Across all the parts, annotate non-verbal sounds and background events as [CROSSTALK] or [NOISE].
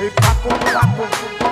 এই পাকো পাকো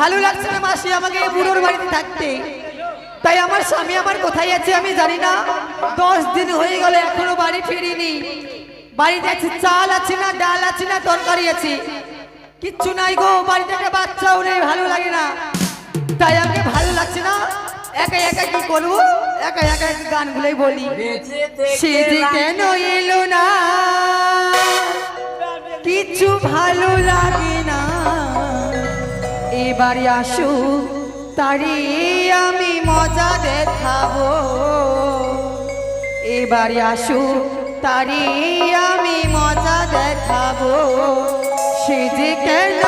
ভালো লাগছে না মাসি, আমাকে এই বুড়োর বাড়িতে থাকতে। তাই আমার স্বামী আমার কোথায় আছে আমি জানি না। দশ দিন হয়ে গেল, এখনও বাড়ি ফিরিনি। বাড়িতে আছে, চাল আছে না, ডাল আছে না, তরকারি আছে। কিচ্ছু নাই গো, বাড়িতে একটা বাচ্চাও নেই, ভালো লাগে না। তাই আমাকে ভালো লাগছে না। একা একা কি করব? একা একা গানগুলোই বলি। সে বলি কেন এলো না? কিছু ভালো লাগে না। এবারে আসু তারি আমি মজা দেখাবো। এবারে আসু তারি আমি মজা দেখাবো। সে যে কেন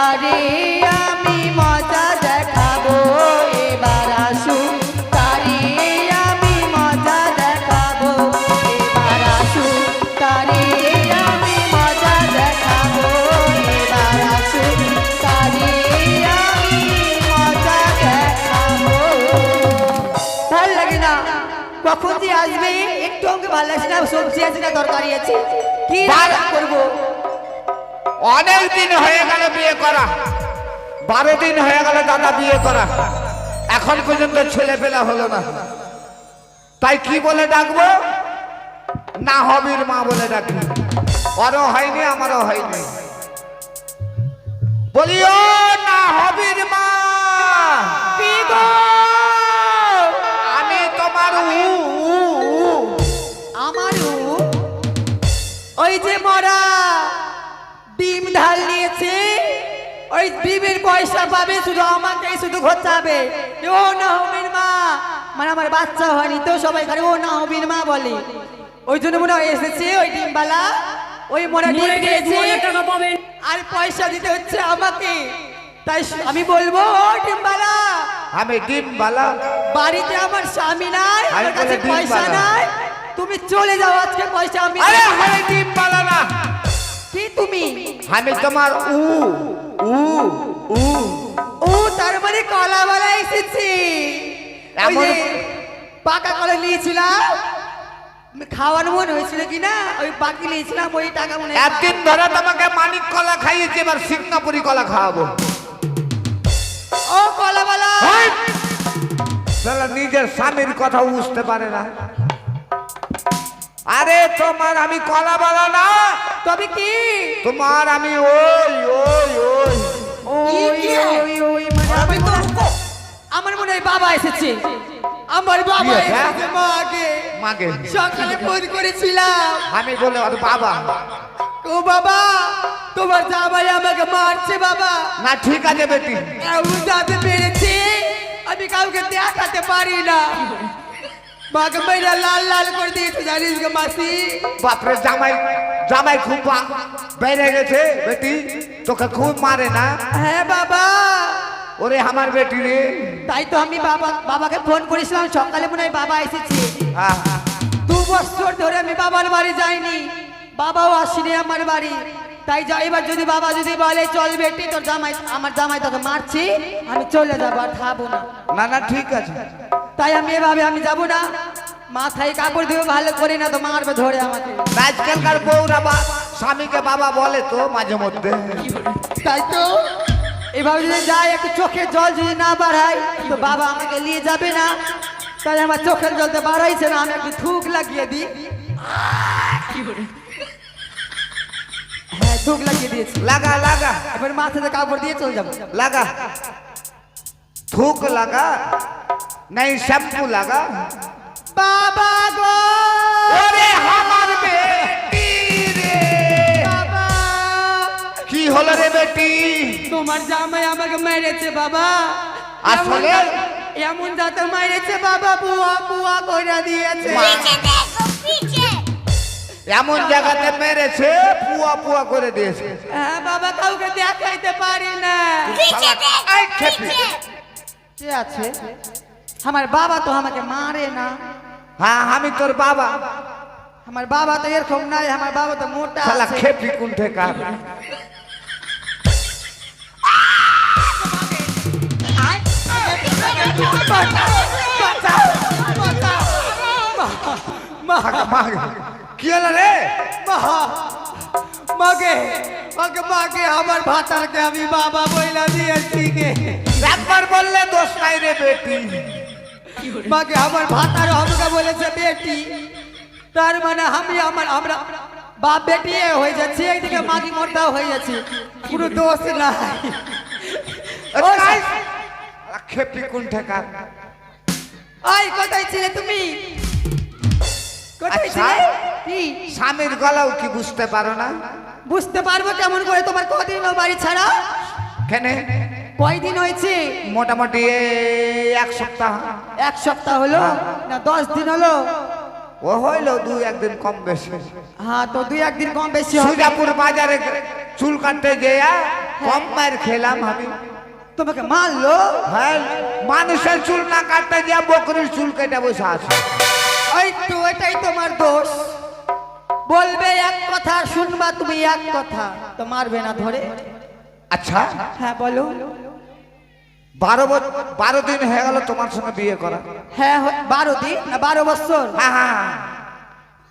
তারে মজা দেখাবো, এবার আসু। তারে আমি মজা দেখাবো, এবার আসু। মজা দেখাবো, এবার আসু। তারে ভালো লাগে না। কখন যে আসবে, একটু আমাকে ভালো লাগছে না, সবজি আছে না, তরকারি আছে। কি রান্না করব? অনেক দিন হয়ে গেল বিয়ে করা। বারো দিন হয়ে গেল দাদা বিয়ে করা। এখন পর্যন্ত ছেলে পেলা হলো না। তাই কি বলে ডাকবো? না হবির মা বলে ডাকবো। ওরও হয়নি, আমারও হয়নি। বলিও পয়সা পাবে শুধু আমাকেই শুধু ঘোচাবে। ও না হবির মা মানে আমার বাচ্চা হয়নি তো সবাই খালি ও না হবির মা বলে। ওই জন্য মনে হয় এসেছে ওই ডিমবালা ওই মনে আর পয়সা দিতে হচ্ছে আমাকে। তাই আমি বলব ও ডিমবালা আমি ডিমবালা। বাড়িতে আমার স্বামী নাই আমার কাছে পয়সা নাই। তুমি চলে যাও আজকে পয়সা আমি আরে আমি ডিম বালা না। কি তুমি? আমি তোমার উ। এমন- পাকা কলা নিয়েছিলাম। খাওয়ার মন হয়েছিল কি না? ওই বাকি নিয়েছিলাম ওই টাকা মনে একদিন ধরে তোমাকে মানিক কলা খাইয়েছি এবার সিঙ্গাপুরি কলা খাওয়াবো। ও কলা বলা। হেই! শালা নিজের স্বামীর কথা বুঝতে পারে না। আরে তোমার আমি কলা বলা না। তবে কি? তোমার আমি ওই ওই ওই। ওই ওই ওই মানে আমি তো- আমার মনে হয় বাবা এসেছে। আমার বাবা কি হয়েছে? এসেছে মাকে। সকালে ফোন করেছিলাম। আমি বলে ওর বাবা। ও বাবা তোমার জামাই আমাকে মারছে বাবা। না ঠিক আছে বেটি। যাতে পেরেছে? আমি কাউকে দেখাতে পারি না। মাকে মেয়েরা লাল লাল করে দিয়েছে জানিস গো মাসি। বাপরে জামাই জামাই খুব বেড়ে গেছে বেটি। তোকে খুব মারে না? হ্যাঁ বাবা। ওরে আমার বেটি রে। তাই তো আমি বাবা বাবাকে ফোন করেছিলাম সকালে মনে হয় বাবা এসেছে। দু বছর ধরে আমি বাবার বাড়ি যাইনি বাবাও আসেনি আমার বাড়ি। তাই যা এবার যদি বাবা যদি বলে চল বেটি তোর জামাই আমার জামাই তোকে মারছি আমি চলে যাব আর খাব না। না না ঠিক আছে। তাই আমি এভাবে আমি যাব না। মাথায় কাপড় দিয়ে ভালো করে না তো মারবে ধরে আমাকে। আজকালকার বউরা বা স্বামীকে বাবা বলে তো মাঝে মধ্যে। তাই তো। এভাবে যদি যাই একটু চোখের জল যদি না বাড়াই তো বাবা আমাকে নিয়ে যাবে না। তাহলে আমার চোখের জল তো বাড়াইছে না আমি একটু থুক লাগিয়ে দিই। হ্যাঁ থুক লাগিয়ে দিয়েছি। লাগা লাগা। এবার মাথাতে কাপড় দিয়ে চলে যাব। লাগা। থুক লাগা নাই শ্যাম্পু লাগা। বাবা গো! হলো রে বেটি? তোমার জামাই আমাকে মেরেছে বাবা। আসলে? এমন দাঁতে মেরেছে বাবা। বুয়া বুয়া করে দিয়েছে। এমন জায়গাতে মেরেছে পুয়া পুয়া করে দিয়েছে। হ্যাঁ বাবা কাউকে দেখাইতে পারি না। কে আছে? আমার বাবা তো আমাকে মারে না। হ্যাঁ আমি তোর বাবা। আমার বাবা তো এরকম নাই আমার বাবা তো মোটা খেপি কোন থেকে কি হলো রে মা, মাকে মাকে আমার ভাতারকে আমি বাবা বইলা দিয়েছি গে একবার বললে দোষ নাই রে বেটি। মাকে আমার ভাতার আমাকে বলেছে বেটি তার মানে আমি আমার আমরা বাপ বেটি হয়ে যাচ্ছে এইদিকে মাগি মোটাও হয়ে যাচ্ছে। পুরো দোষ নাই। খেপি কার? ওই কোথায় ছিলে তুমি? কোথায় আচ্ছা। ছিলে? কি? স্বামীর গলাও কি বুঝতে পারো না? বুঝতে পারব কেমন করে তোমার কদিন হলো বাড়ি ছাড়া? কেনে? কয়দিন হয়েছে? মোটামুটি এক সপ্তাহ। এক সপ্তাহ হলো? না দশ দিন হলো? ও হইল দুই একদিন কম বেশি। হ্যাঁ তো দুই একদিন কম বেশি সুজাপুর বাজারে চুল কাটতে যেয়া কম মার খেলাম আমি। তোমাকে মারলো? হ্যাঁ। মানুষের চুল না কাটতে গিয়া বকরির চুল কেটে বসে আছে। ওই তো এটাই তোমার দোষ। বলবে এক কথা শুনবা তুমি এক কথা। তো মারবে না ধরে। আচ্ছা। হ্যাঁ বলো। বারো বছর বারো দিন হয়ে গেল তোমার সঙ্গে বিয়ে করা। হ্যাঁ বারো দিন না বারো বছর হ্যাঁ হ্যাঁ হ্যাঁ।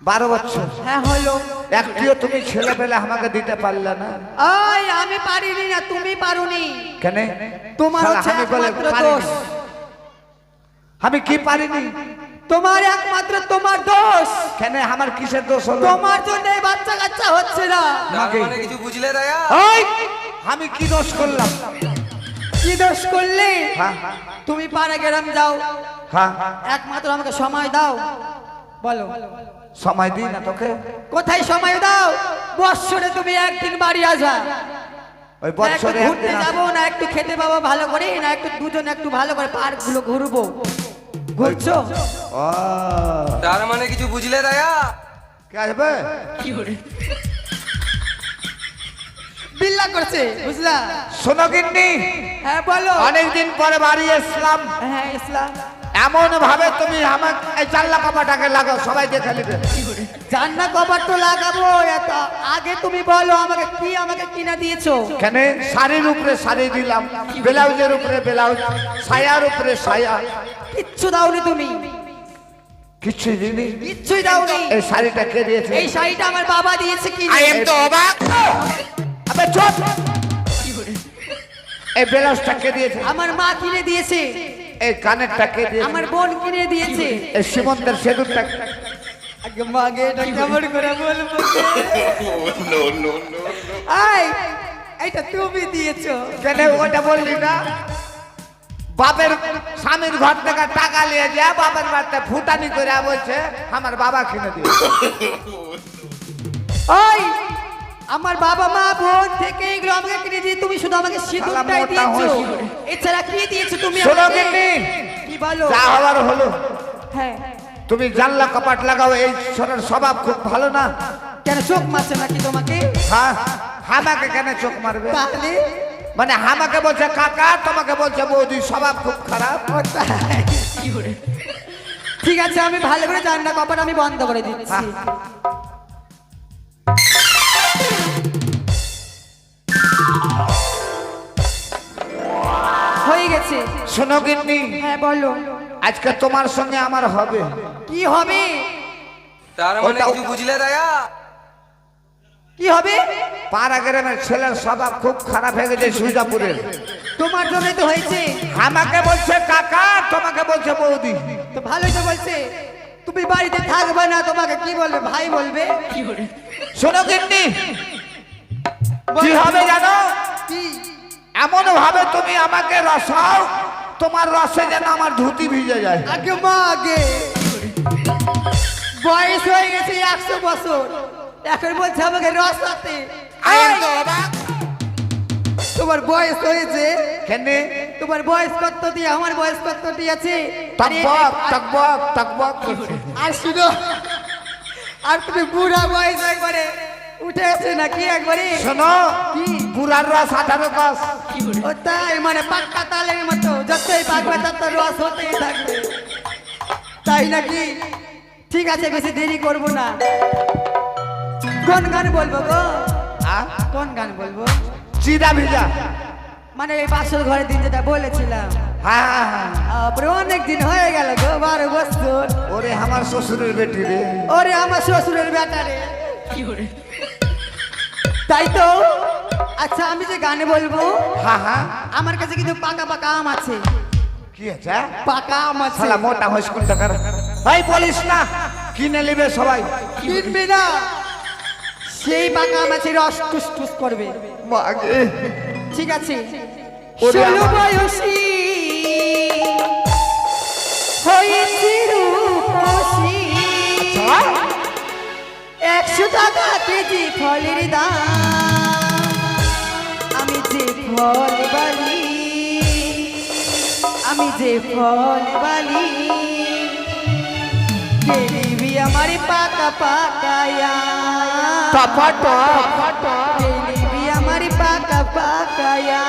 বারো বছর। হ্যাঁ হলো। একটিও তুমি ছেলে পেলে আমাকে দিতে পারলে না। ওই আমি পারিনি না তুমি পারোনি। কেন? তোমার হচ্ছে আমি একমাত্র দোষ। আমি কি পারিনি? তোমার একমাত্র তোমার দোষ। কেন আমার কিসের দোষ হলো? তোমার জন্য এই বাচ্চা কাচ্চা হচ্ছে না। আমাকে? মানে কিছু বুঝলে দয়া? ওই আমি কি দোষ করলাম? কি দোষ করলে? হ্যাঁ। তুমি পাড়া গ্রাম যাও। হ্যাঁ। একমাত্র আমাকে সময় দাও। বলো। সময় দিই না তোকে। কোথায় সময় দাও? বৎসরে তুমি একদিন বাড়ি আসবা। ওই বছরে ঘুরতে যাব না একটু খেতে পাবো ভালো করে না একটু দুজন একটু ভালো করে পার্কগুলো ঘুরবো। ঘুরছো? ও। তার মানে কিছু বুঝলে দয়া কে আসবে? বিল্লা করছে বুঝলা? শোনো কিন্নি হ্যাঁ বলো। অনেকদিন পরে বাড়ি এসলাম। হ্যাঁ ইসলাম এমন ভাবে তুমি আমার এই জানলা কাপাটাকে লাগাও সবাই দেখে নিবে। জান্না কভার তো লাগাবো এত আগে তুমি বলো আমাকে কি আমাকে কিনা দিয়েছ? কেন শাড়ির উপরে শাড়ি দিলাম ব্লাউজের উপরে ব্লাউজ সায়ার উপরে সায়া। কিচ্ছু দাওনি তুমি। কিছু দিনি কিচ্ছুই দাওনি। এই শাড়িটা কে দিয়েছে? এই শাড়িটা আমার বাবা দিয়েছে কি আই এম তো অবাক আবে চুপ! এই ব্লাউজটা কে দিয়েছে? আমার মা কিনে দিয়েছে। এই কানেরটা কে দিয়েছে? আমার বোন কিনে দিয়েছে। এই সীমন্তের সেদুরটা আগে মাগে এটা কেমন করে বলব? আই এটা তুমি দিয়েছ। কেন ওটা বললি না? বাপের স্বামীর ঘর থেকে টাকা নিয়ে যা বাপের বাড়িতে ফুটানি করে বলছে আমার বাবা কিনে দিয়ে [LAUGHS] ওই আমার বাবা মা বোন থেকে এগুলো আমাকে কিনে দিয়ে তুমি শুধু আমাকে সিঁদুরটাই দিয়েছ। এছাড়া কি দিয়েছ তুমি আমাকে? কি বলো? যা হওয়ার হলো। হ্যাঁ। তুমি জানলা কপাট লাগাও এই ছোটের স্বভাব খুব ভালো না। কেন চোখ মারছে নাকি তোমাকে? হ্যাঁ হামাকে কেন চোখ মারবে? তাহলে মানে হামাকে বলছে কাকা তোমাকে বলছে বৌদি স্বভাব খুব খারাপ। ঠিক আছে আমি ভালো করে জানলা কপাট আমি বন্ধ করে দিচ্ছি। হ্যাঁ। গেছে। শোনো গিন্নি। হ্যাঁ বলো। আজকে তোমার সঙ্গে আমার হবে। কি হবে? তার মানে কিছু বুঝলে দয়া কি হবে? পাড়া গ্রামের ছেলের স্বভাব খুব খারাপ হয়ে গেছে সুজাপুরের তোমার জন্যই তো হয়েছে। আমাকে বলছে কাকা তোমাকে বলছে বৌদি। তো ভালোই তো বলছে। তুমি বাড়িতে থাকবে না তোমাকে কি বলবে? ভাই বলবে? শোনো গিন্নি কি হবে জানো? এমন ভাবে তুমি আমাকে রসাও তোমার রসে যেন আমার ধুতি ভিজে যায়। আগে মা আগে। বয়স হয়ে গেছে একশো বছর। এখন বলছে আমাকে এই, তোমার বয়স হয়েছে। কেনে? তোমার বয়স কত দিয়ে? আমার বয়স কত দিয়ে আছে? আরে, শুনো আর তুমি বুড়া বয়স হয়ে একবারে উঠে আছে নাকি একবারে শোনো কি? বুড়ার রস আঠারো গাছ ও তাই মানে পাক্কা তালের মতো যতই পাকবে তত রস হতেই থাকবে। তাই নাকি? ঠিক আছে বেশি দেরি করব না। কোন গান বলব গো? কোন গান বলব? চিরা ভিজা। মানে এই বাসর ঘরের দিন যেটা বলেছিলাম। অনেক দিন হয়ে গেল গো বারো বছর। ওরে আমার শ্বশুরের বেটি রে। ওরে আমার শ্বশুরের বেটা রে। বেটারে তাই তো? আচ্ছা আমি যে গানে বলব হ্যাঁ হ্যাঁ আমার কাছে কিন্তু পাকা পাকা আম আছে। কি আছে? পাকা আম আছে। শালা মোটা হয়েছে কোন টাকার। এই বলিস না কিনে নেবে সবাই। কিনবি না। সেই পাকা আম আছে রস টুস টুস করবে। মাগে ঠিক আছে। ষোলো বয়সী হয়েছি একশো টাকা কেজি ফলের দাম। আমি যে ফল বালি আমি যে ফল বালি দেবী আমার পাকা পাকায়া টপা। টপ দেবী আমার পাকা পাকায়া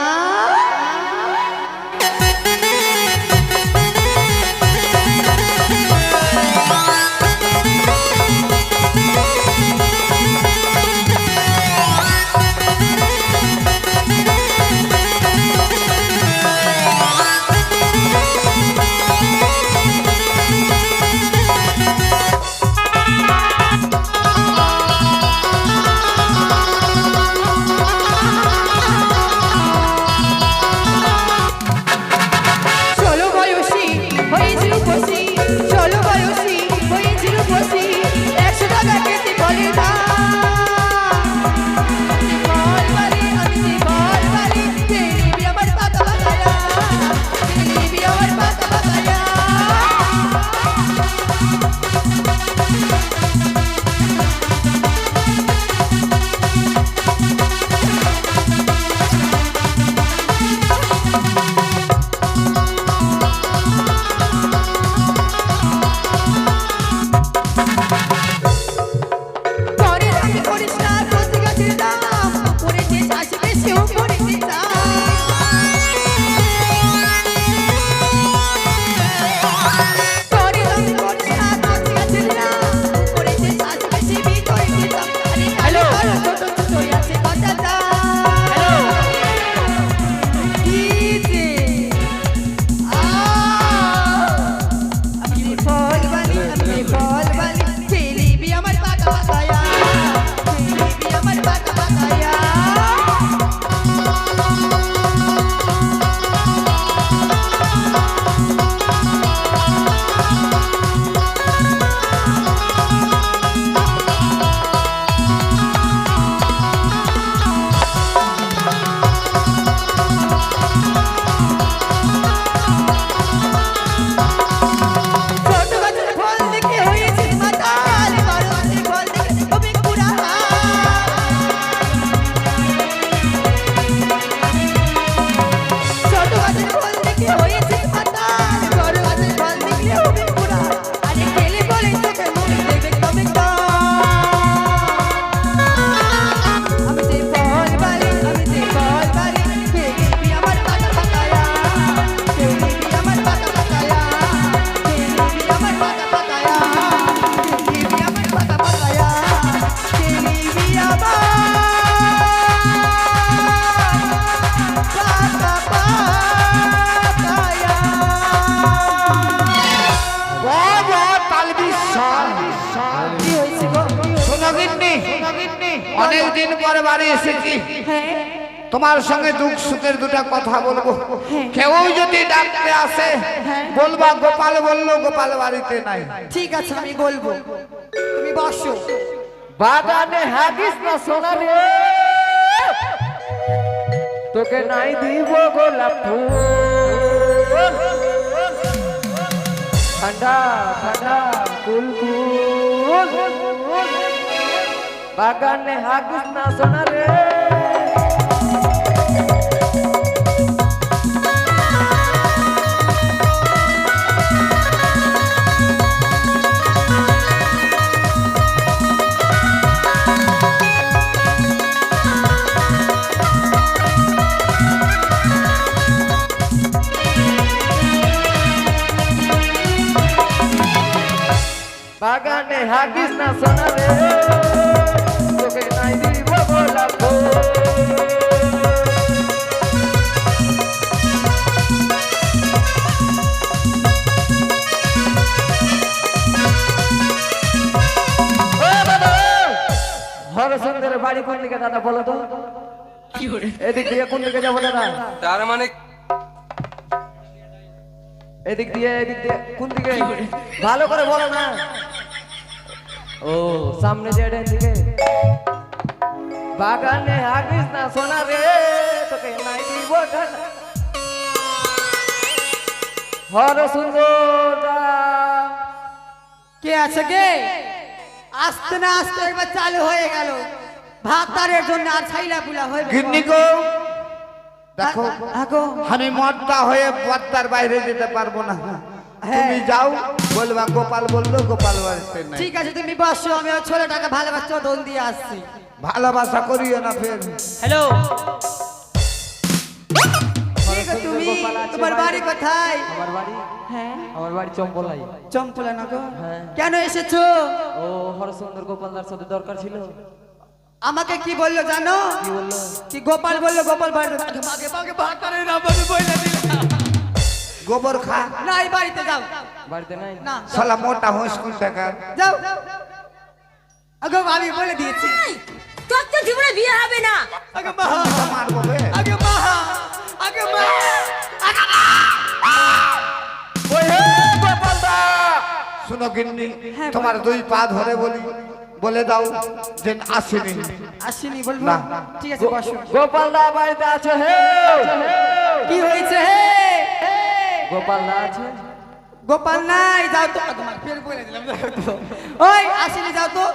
তোমার সঙ্গে দুঃখ সুখের দুটা কথা বলব। কেউ যদি ডাকতে আসে বলবা গোপাল বলল গোপাল বাড়িতে নাই। ঠিক আছে আমি বলব। তুমি বসো। বাগানে হাগিস না সোনা রে তোকে নাই দিব গোলাপ ফুল। ঠান্ডা ঠান্ডা কুল কুল বাগানে হাগিস না সোনা রে বাগানে হাগিস না সোনা রে তোকে নাই দিব গোলাপ হরসুন্দরের বাড়ি কোন দিকে দাদা বলো তো? এদিক দিয়ে কোন দিকে যাব দাদা? তার মানে এদিক দিয়ে এদিক দিয়ে কোন দিকে? ভালো করে বলো না। ও সামনে যে দিকে। বাগানে আগিস না সোনা রে তোকে নাই দিব হর সুন্দর কে আছে কে? আস্তে না আস্তে একবার চালু হয়ে গেল। ভাতারের জন্য আর ছাইলা পুলা হয়ে গিন্নি গো দেখো আগো। আমি মদটা হয়ে পর্দার বাইরে যেতে পারব না। তুমি যাও বলবা গোপাল বলল গোপাল বাড়িতে নাই। ঠিক আছে তুমি বসো আমি ওই ছোটটাকে ভালোবাসা দোল দিয়ে আসছি। ভালোবাসা করিও না ফের। হ্যালো। তুমি? তোমার বাড়ি কোথায়? আমার বাড়ি? হ্যাঁ। আমার বাড়ি চম্পলাই। চম্পলা নগর? হ্যাঁ। কেন এসেছ? ও হরসুন্দর গোপালদার সাথে দরকার ছিল। আমাকে কি বলল জানো? কি গোপাল বলল? গোপাল দিলাম গোবর খা। না এই বাড়িতে যাও। বাড়িতে নাই? না শালা মোটা হোস কোন টাকা যাও। আগে আমি বলে দিয়েছি। তোর তো জীবনে বিয়ে হবে না। আগে মা। মারবো আগে মা। আগে মা। আগে মা। ওই হে গোপালদা শুনো গিন্নি হ্যাঁ, তোমার দুই পা ধরে বলি। বলে দাও যে আসেনি। আসেনি বলব? না। ঠিক আছে বসো। গোপালদা বাড়িতে আছে? হে! কি হয়েছে? হে! গোপালদা আছে? গোপাল নাই যাও তো। তোমার ফের বলে দিলাম যাও তো। ওই আসেনি যাও তো।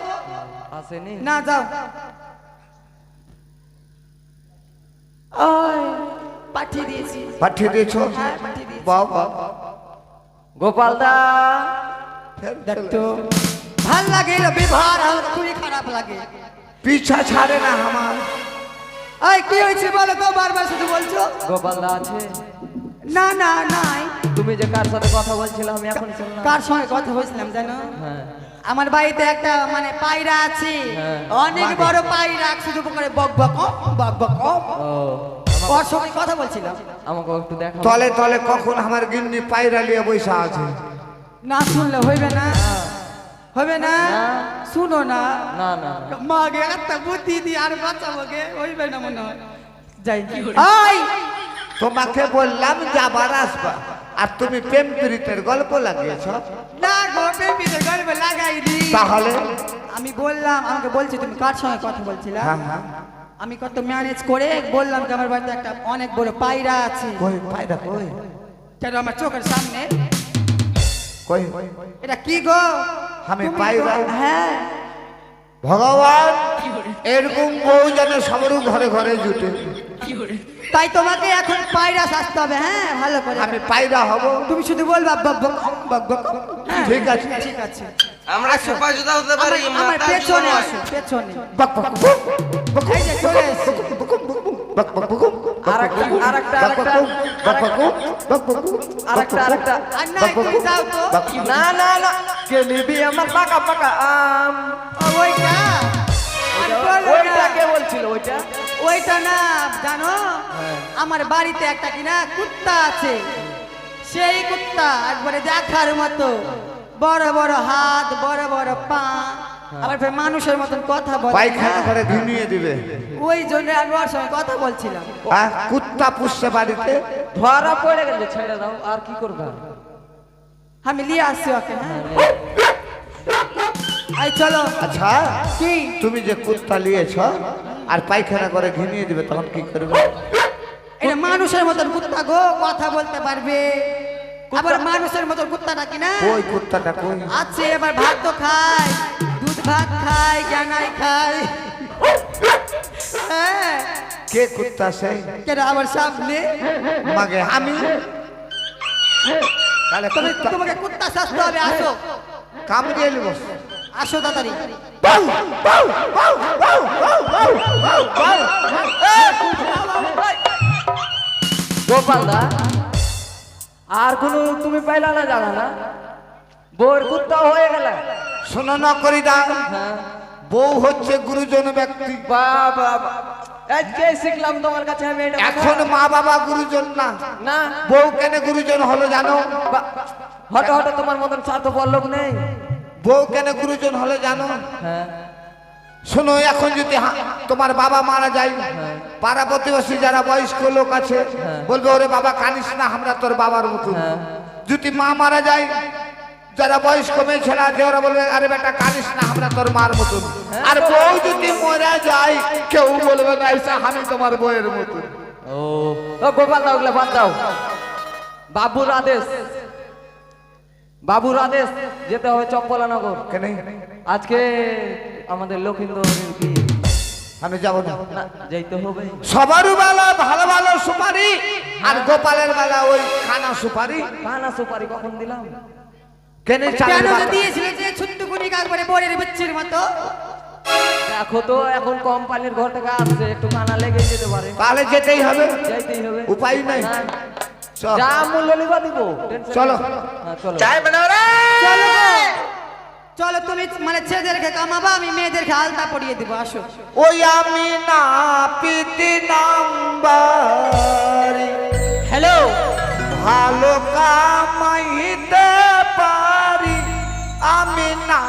আসেনি? না যাও। ওই পাঠিয়ে দিয়েছি। পাঠিয়ে দিয়েছ? বাবা গোপালদা! ফের তো ভালো লাগে ব্যবহার আমার খুবই খারাপ লাগে। পিছা ছাড়ে না আমার। ওই কি হয়েছে বলো তো বারবার শুধু বলছো? গোপালদা আছে? না না নাই। তুমি যে কার সাথে কথা বলছিলে আমি এখন শুনলাম। কার সঙ্গে কথা বলছিলাম জানো? হ্যাঁ। আমার বাড়িতে একটা মানে পায়রা আছে। হ্যাঁ। অনেক বড় পায়রা শুধু করে বক বক বক বক ওর সঙ্গে কথা বলছিলাম। আমাকে একটু দেখা তলে তলে কখন আমার গিন্নি পায়রা লিয়ে বৈশা আছে? না শুনলে হইবে না। হবে না। শুনো না না না। না। মাগে একটা বুদ্ধি দি আর বাঁচাবো গে হইবে না মনে হয়। যাই আই তোমাকে বললাম যাবার আসবা আর তুমি প্রেম পীড়িতের গল্প লাগিয়েছ। না গো বেবিতে গর্বে লাগাই দি তাহলে? আমি বললাম আমাকে বলছি তুমি কার সঙ্গে কথা বলছিলা? হ্যাঁ হ্যাঁ। আমি কত ম্যানেজ করে বললাম যে আমার বাড়িতে একটা অনেক বড় পায়রা আছে। কই পায়রা কই? কেন আমার চোখের সামনে কই এটা কি গো আমি? গো- হ্যাঁ ভগবান এরকম বউ যেন সবারও ঘরে ঘরে জুটে তাই তোমাকে এখন পায়রা সাজতে হবে হ্যাঁ ভালো করে আমি পায়রা হব তুমি শুধু বলবা বক বক বক বক হ্যাঁ, ঠিক আছে। ঠিক আছে আমরা সুপা জুতা হতে পারি আমার- পেছনে আসো পেছনে বক বক বক বক এই যে চলে এসেছি। বক বক বক বক আরেকটা আরেকটা আরেকটা আরেকটা আরেকটা। আর নাই তুমি না না না। কে নিবি আমার পাকা পাকা আম? ওইটা কে বলছিল ওইটা? ওইটা না জানো? হ্যাঁ। আমার বাড়িতে একটা কিনা কুত্তা আছে। সেই কুত্তা একবারে দেখার মতো। বড় বড় হাত বড় বড় পা। আবার ফের মানুষের মতন কথা বলে। পায়খানা করে ঘুমিয়ে দিবে। ওই জন্য আমি ওর সঙ্গে কথা বলছিলাম। আর কুত্তা পুষছে বাড়িতে। ধরা পড়ে ছেড়ে দাও আর কি করবে? আমি নিয়ে আসছি ওকে হ্যাঁ। এই চলো। আচ্ছা কি? তুমি যে কুত্তা নিয়েছ আর পায়খানা করে ঘুমিয়ে দিবে তখন কি করবে? এটা মানুষের মতন কুত্তা গো কথা বলতে পারবে। আবার মানুষের মতন কুত্তা নাকি না? ওই কুত্তাটা কই? আছে এবার ভাত তো খায় ভাত খায় জানাই খায়। হ্যাঁ। কে কুত্তা সেই কেন আমার সামনে? মাগে আমি? তাহলে তুমি তোমাকে কুত্তা শাস্তে হবে আসো। কামড়িয়ে নিব। আসো তাড়াতাড়ি। গোপাল দা আর কোনো তুমি পাইলা না জানা না? বোর কুত্তা হয়ে গেল। শোনো না করি দা হ্যাঁ বউ হচ্ছে গুরুজন ব্যক্তি। বাবা আজকে শিখলাম তোমার কাছে আমি এটা। এখন মা বাবা গুরুজন না। না। বউ কেন গুরুজন হলো জানো? হঠাৎ হঠাৎ তোমার মতন স্বার্থপর লোক নেই। বউ কেন গুরুজন হলো জানো? হ্যাঁ। শোনো এখন যদি তোমার বাবা মারা যায় পাড়া প্রতিবেশী যারা বয়স্ক লোক আছে বলবে ওরে বাবা কানিস না আমরা তোর বাবার মতো হ্যাঁ। যদি মা মারা যায় যারা বয়স্ক মেয়ে ছেলে আছে ওরা বলবে আরে বেটা কানিস না আমরা তোর মার মতন। আর বউ যদি মরে যায় কেউ বলবে না এসে আমি তোমার বউয়ের মতন। ও গোপাল দাও ওগুলা বাদ দাও। বাবুর আদেশ। বাবুর আদেশ যেতে হবে চপ্পলানগর কেন? আজকে আমাদের লক্ষিন্দর কি? আমি যাব না। যাইতে হবে। সবারও বেলা ভালো ভালো সুপারি আর গোপালের বেলা ওই খানা সুপারি। কানা সুপারি কখন দিলাম? কেন কেন চালের যে বাটা? দিয়েছিলে যে ছোট্ট কুনি একবারে বরের বাচ্চার মতো? দেখো তো এখন কোম্পানির ঘর থেকে আসছে একটু কানা লেগে যেতে পারে। তাহলে যেতেই হবে। যাইতেই হবে। উপায় নাই। যা মূল্য নিবা দিব টেনশন চলো। নেই। হ্যাঁ, চলো। চলো চলো তুমি মানে ছেলেদেরকে কামাবা আমি মেয়েদেরকে আলতা পরিয়ে দিব আসো। ওই আমি না পিতি নাম্বারি। হ্যালো। ভালো কামাইতে পারি আমি না